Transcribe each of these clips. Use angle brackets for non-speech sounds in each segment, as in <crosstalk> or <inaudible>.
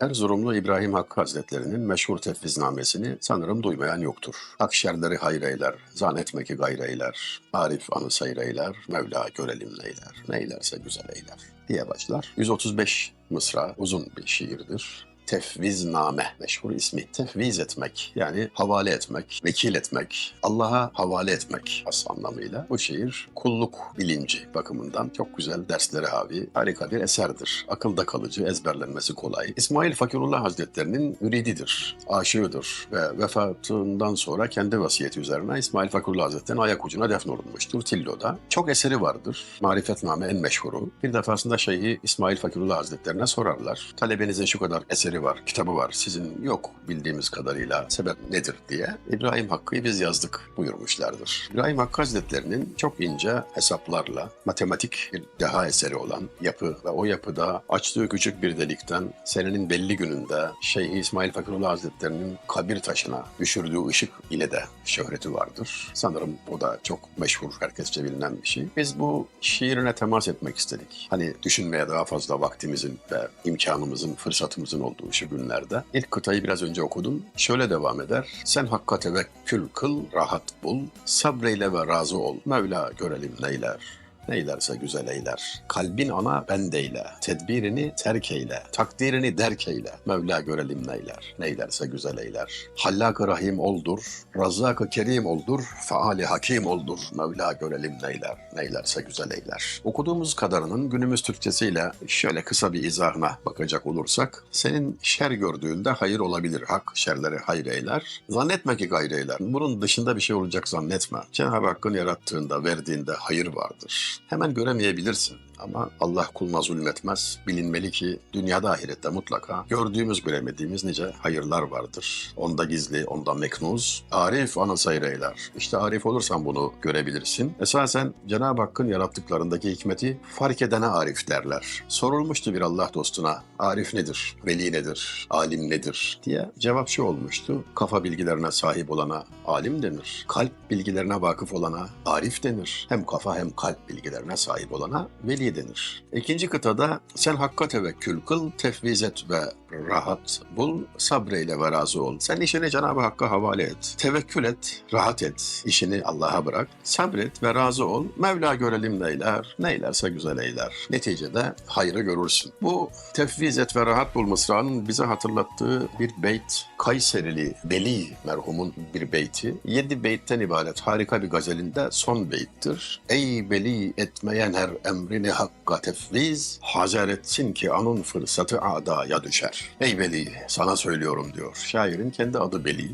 Erzurumlu İbrahim Hakkı Hazretleri'nin meşhur tefviznamesini sanırım duymayan yoktur. Akşerleri hayreyler, zannetme ki gayreyler, Arif anı seyreyler, Mevla görelim neyler, neylerse güzel eyler diye başlar. 135 mısra uzun bir şiirdir. Tefvizname meşhur ismi. Tefviz etmek yani havale etmek, vekil etmek, Allah'a havale etmek as anlamıyla. Bu şiir kulluk bilinci bakımından çok güzel derslere havi, harika bir eserdir. Akılda kalıcı, ezberlenmesi kolay. İsmail Fakirullah Hazretlerinin mürididir, aşığıdır ve vefatından sonra kendi vasiyeti üzerine İsmail Fakirullah Hazretleri'nin ayak ucuna defnolunmuştur Tillo'da. Çok eseri vardır. Marifetname en meşhuru. Bir defasında Şeyhi İsmail Fakirullah Hazretlerine sorarlar. Talebenizin şu kadar eseri var, kitabı var. Sizin yok bildiğimiz kadarıyla sebep nedir diye. İbrahim Hakkı'yı biz yazdık buyurmuşlardır. İbrahim Hakkı Hazretlerinin çok ince hesaplarla matematik bir deha eseri olan yapı ve o yapıda açtığı küçük bir delikten senenin belli gününde Şeyh İsmail Fakirullah Hazretlerinin kabir taşına düşürdüğü ışık ile de şöhreti vardır. Sanırım o da çok meşhur, herkesçe bilinen bir şey. Biz bu şiirine temas etmek istedik. Hani düşünmeye daha fazla vaktimizin ve imkanımızın, fırsatımızın olduğu şu günlerde. İlk kıtayı biraz önce okudum. Şöyle devam eder. Sen hakka tevekkül kıl, rahat bul, sabreyle ve razı ol. Mevla görelim neyler. Neylerse güzel eyler. Kalbin ana bendeyle. Tedbirini terk eyle. Takdirini derk eyle. Mevla görelim neyler. Neylerse güzel eyler. Hallak-ı Rahim oldur. Razzak-ı Kerim oldur. Faali Hakim oldur. Mevla görelim neyler. Neylerse güzel eyler. Okuduğumuz kadarının günümüz Türkçesiyle şöyle kısa bir izahına bakacak olursak. Senin şer gördüğünde hayır olabilir. Hak şerleri hayır eyler. Zannetme ki gayrı eyler. Bunun dışında bir şey olacak zannetme. Cenab-ı Hakk'ın yarattığında, verdiğinde hayır vardır. Hemen göremeyebilirsin. Ama Allah kuluna zulmetmez. Bilinmeli ki dünyada ahirette mutlaka gördüğümüz göremediğimiz nice hayırlar vardır. Onda gizli, onda meknuz. Arif ana seyreyler. İşte arif olursan bunu görebilirsin. Esasen Cenab-ı Hakk'ın yarattıklarındaki hikmeti fark edene arif derler. Sorulmuştu bir Allah dostuna arif nedir, veli nedir, alim nedir diye cevap şu olmuştu. Kafa bilgilerine sahip olana alim denir. Kalp bilgilerine vakıf olana arif denir. Hem kafa hem kalp bilgilerine sahip olana veli denir. İkinci kıtada sen hakka tevekkül kıl, tefviz ve rahat bul, sabreyle ve razı ol. Sen işini Cenab-ı Hakk'a havale et. Tevekkül et, rahat et. İşini Allah'a bırak. Sabret ve razı ol. Mevla görelim neyler, neylerse güzel eyler. Neticede hayrı görürsün. Bu tefviz ve rahat bul mısranın bize hatırlattığı bir beyt. Kayserili Veli merhumun bir beyti. Yedi beytten ibaret harika bir gazelinde son beyttir. Ey veli etmeyen her emrini hakka tefviz, hazer etsin ki anın fırsatı adaya düşer. Ey veli sana söylüyorum diyor. Şairin kendi adı Veli.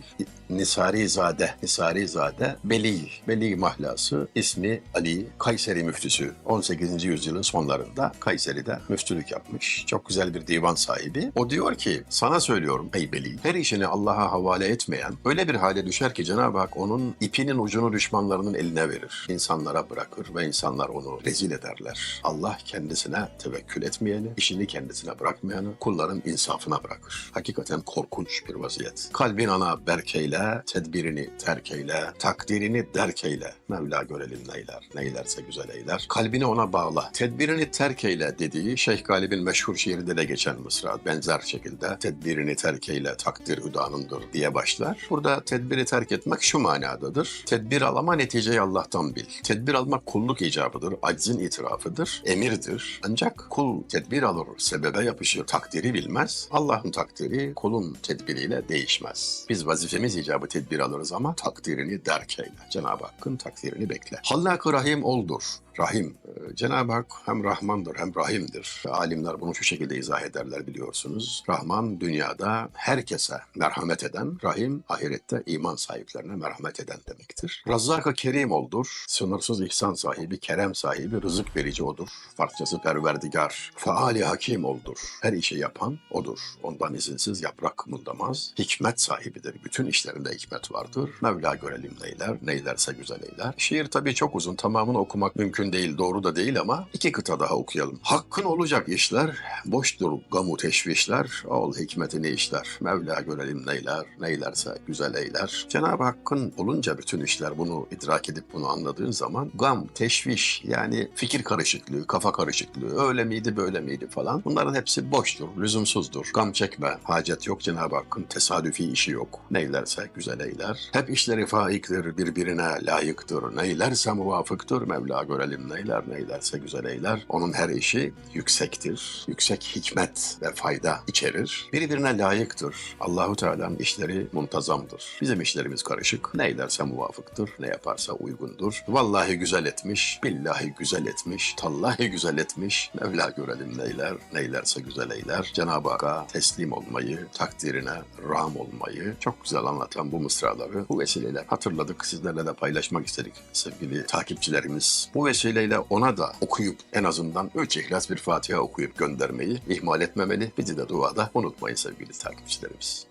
Nisari Zade, Nisari Zade Beli, Beli mahlası ismi Ali, Kayseri müftüsü. 18. yüzyılın sonlarında Kayseri'de müftülük yapmış. Çok güzel bir divan sahibi. O diyor ki sana söylüyorum ey Beli, her işini Allah'a havale etmeyen öyle bir hale düşer ki Cenab-ı Hak onun ipinin ucunu düşmanlarının eline verir. İnsanlara bırakır ve insanlar onu rezil ederler. Allah kendisine tevekkül etmeyeni, işini kendisine bırakmayanı kulların insafına bırakır. Hakikaten korkunç bir vaziyet. Kalbin ana berkeyle, tedbirini terk eyle, takdirini derk eyle. Mevla görelim neyler, neylerse güzel eyler. Kalbini ona bağla, tedbirini terk eyle dediği Şeyh Galip'in meşhur şiirinde de geçen mısra benzer şekilde tedbirini terk eyle, takdir hüdanındır diye başlar. Burada tedbiri terk etmek şu manadadır. Tedbir al ama neticeyi Allah'tan bil. Tedbir almak kulluk icabıdır, aczin itirafıdır, emirdir. Ancak kul tedbir alır, sebebe yapışır, takdiri bilmez. Allah'ın takdiri kulun tedbiriyle değişmez. Biz vazifemiz icabı tedbir alırız ama takdirini derk eyle. Cenab-ı Hakk'ın takdirini bekle. Hallak-ı Rahim oldur. Rahim. Ee, Cenab-ı Hak hem Rahmandır hem Rahim'dir. Alimler bunu şu şekilde izah ederler biliyorsunuz. Rahman dünyada herkese merhamet eden, Rahim ahirette iman sahiplerine merhamet eden demektir. Razzak-ı Kerim oldur. Sınırsız ihsan sahibi, kerem sahibi, rızık verici odur. Farkçası perverdigar. Faali hakim oldur. Her işi yapan odur. Ondan izinsiz yaprak kımıldamaz. Hikmet sahibidir. Bütün işlerinde hikmet vardır. Mevla görelim neyler, neylerse güzel eyler. Şiir tabii çok uzun. Tamamını okumak mümkün mümkün değil, doğru da değil ama iki kıta daha okuyalım. Hakkın olacak işler, boştur gamu teşvişler, ol hikmetini işler. Mevla görelim neyler, neylerse güzel eyler. Cenab-ı Hakk'ın olunca bütün işler bunu idrak edip bunu anladığın zaman gam, teşviş yani fikir karışıklığı, kafa karışıklığı, öyle miydi böyle miydi falan bunların hepsi boştur, lüzumsuzdur. Gam çekme, hacet yok Cenab-ı Hakk'ın tesadüfi işi yok. Neylerse güzel eyler. Hep işleri faiktir, birbirine layıktır. Neylerse muvafıktır. Mevla görelim neyler, neylerse güzel eyler. Onun her işi yüksektir. Yüksek hikmet ve fayda içerir. Birbirine layıktır. Allahu Teala'nın işleri muntazamdır. Bizim işlerimiz karışık. Neylerse muvafıktır, ne yaparsa uygundur. Vallahi güzel etmiş, billahi güzel etmiş, tallahi güzel etmiş. Mevla görelim neyler, neylerse güzel eyler. Cenab-ı Hakk'a teslim olmayı, takdirine ram olmayı çok güzel anlatan bu mısraları bu vesileyle hatırladık. Sizlerle de paylaşmak istedik sevgili takipçilerimiz. Bu vesileyle ona da okuyup en azından üç ihlas bir Fatiha okuyup göndermeyi ihmal etmemeli. Bizi de duada unutmayın sevgili takipçilerimiz.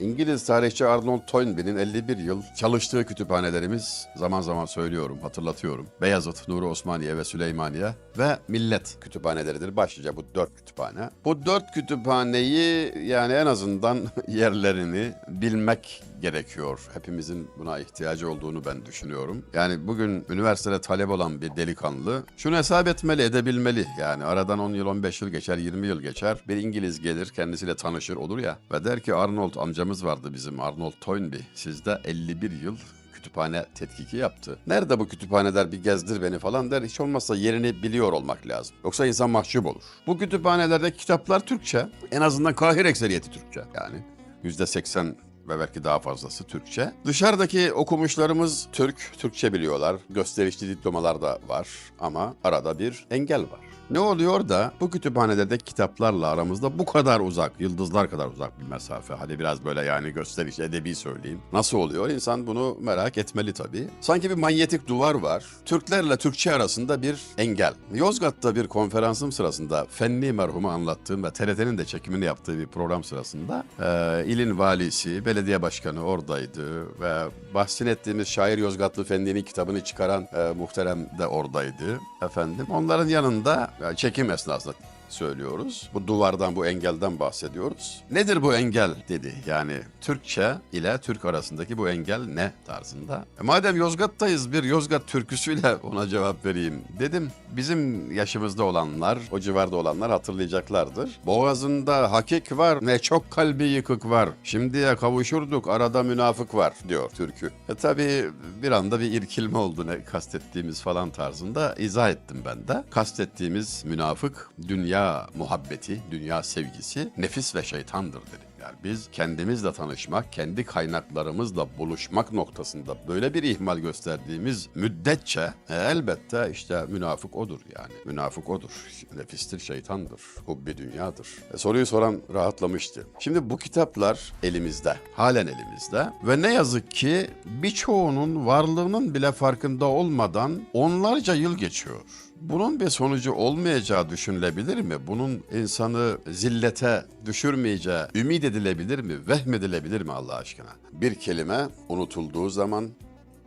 İngiliz tarihçi Arnold Toynbee'nin 51 yıl çalıştığı kütüphanelerimiz zaman zaman söylüyorum, hatırlatıyorum. Beyazıt, Nuri Osmaniye ve Süleymaniye ve Millet kütüphaneleridir. Başlıca bu dört kütüphane. Bu dört kütüphaneyi yani en azından <laughs> yerlerini bilmek gerekiyor. Hepimizin buna ihtiyacı olduğunu ben düşünüyorum. Yani bugün üniversitede talep olan bir delikanlı şunu hesap etmeli, edebilmeli. Yani aradan 10 yıl, 15 yıl geçer, 20 yıl geçer. Bir İngiliz gelir, kendisiyle tanışır olur ya ve der ki Arnold amcamız vardı bizim Arnold Toynbee. Sizde 51 yıl kütüphane tetkiki yaptı. Nerede bu kütüphaneler bir gezdir beni falan der. Hiç olmazsa yerini biliyor olmak lazım. Yoksa insan mahcup olur. Bu kütüphanelerdeki kitaplar Türkçe. En azından kahir ekseriyeti Türkçe yani. %80 ve belki daha fazlası Türkçe. Dışarıdaki okumuşlarımız Türk, Türkçe biliyorlar. Gösterişli diplomalar da var ama arada bir engel var. Ne oluyor da bu kütüphanelerdeki kitaplarla aramızda bu kadar uzak, yıldızlar kadar uzak bir mesafe. Hadi biraz böyle yani gösteriş edebi söyleyeyim. Nasıl oluyor? İnsan bunu merak etmeli tabii. Sanki bir manyetik duvar var. Türklerle Türkçe arasında bir engel. Yozgat'ta bir konferansım sırasında Fenli merhumu anlattığım ve TRT'nin de çekimini yaptığı bir program sırasında e, ilin valisi, belediye başkanı oradaydı ve bahsin ettiğimiz şair Yozgatlı Fenli'nin kitabını çıkaran e, muhterem de oradaydı efendim. Onların yanında çekim esnasında söylüyoruz. Bu duvardan, bu engelden bahsediyoruz. Nedir bu engel dedi. Yani Türkçe ile Türk arasındaki bu engel ne tarzında. E madem Yozgat'tayız bir Yozgat türküsüyle <laughs> ona cevap vereyim dedim. Bizim yaşımızda olanlar, o civarda olanlar hatırlayacaklardır. Boğazında hakik var, ne çok kalbi yıkık var. Şimdiye kavuşurduk, arada münafık var diyor türkü. E tabi bir anda bir irkilme oldu ne kastettiğimiz falan tarzında izah ettim ben de. Kastettiğimiz münafık dünya muhabbeti, dünya sevgisi, nefis ve şeytandır dedim. Yani biz kendimizle tanışmak, kendi kaynaklarımızla buluşmak noktasında böyle bir ihmal gösterdiğimiz müddetçe e, elbette işte münafık odur yani. Münafık odur. Nefistir, şeytandır. Hubbi dünyadır. E, soruyu soran rahatlamıştı. Şimdi bu kitaplar elimizde. Halen elimizde. Ve ne yazık ki birçoğunun varlığının bile farkında olmadan onlarca yıl geçiyor. Bunun bir sonucu olmayacağı düşünülebilir mi? Bunun insanı zillete düşürmeyeceği ümit edilebilir mi? Vehmedilebilir mi Allah aşkına? Bir kelime unutulduğu zaman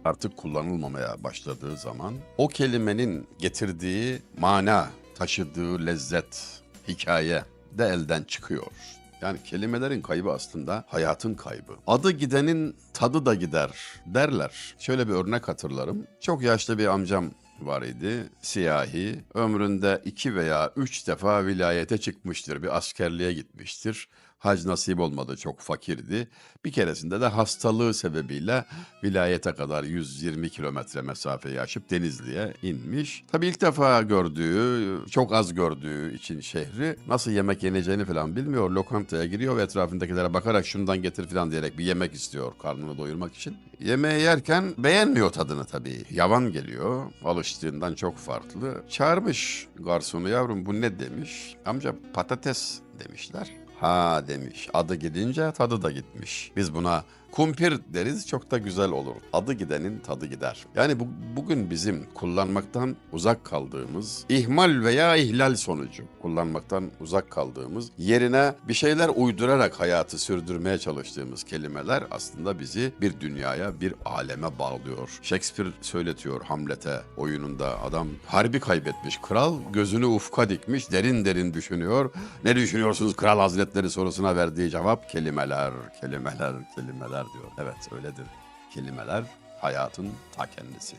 artık kullanılmamaya başladığı zaman o kelimenin getirdiği mana, taşıdığı lezzet, hikaye de elden çıkıyor. Yani kelimelerin kaybı aslında hayatın kaybı. Adı gidenin tadı da gider derler. Şöyle bir örnek hatırlarım. Çok yaşlı bir amcam var idi. Siyahi. Ömründe iki veya üç defa vilayete çıkmıştır. Bir askerliğe gitmiştir. Hac nasip olmadı çok fakirdi. Bir keresinde de hastalığı sebebiyle vilayete kadar 120 kilometre mesafeyi aşıp Denizli'ye inmiş. Tabii ilk defa gördüğü, çok az gördüğü için şehri nasıl yemek yeneceğini falan bilmiyor. Lokantaya giriyor ve etrafındakilere bakarak şundan getir falan diyerek bir yemek istiyor karnını doyurmak için. Yemeği yerken beğenmiyor tadını tabii. Yavan geliyor. Alıştığından çok farklı. Çağırmış garsonu yavrum bu ne demiş. Amca patates demişler. Ha demiş. Adı gidince tadı da gitmiş. Biz buna Kumpir deriz çok da güzel olur. Adı gidenin tadı gider. Yani bu, bugün bizim kullanmaktan uzak kaldığımız, ihmal veya ihlal sonucu kullanmaktan uzak kaldığımız, yerine bir şeyler uydurarak hayatı sürdürmeye çalıştığımız kelimeler aslında bizi bir dünyaya, bir aleme bağlıyor. Shakespeare söyletiyor Hamlet'e oyununda adam harbi kaybetmiş. Kral gözünü ufka dikmiş, derin derin düşünüyor. Ne düşünüyorsunuz Kral Hazretleri sorusuna verdiği cevap kelimeler, kelimeler, kelimeler diyor. Evet öyledir. Kelimeler hayatın ta kendisi.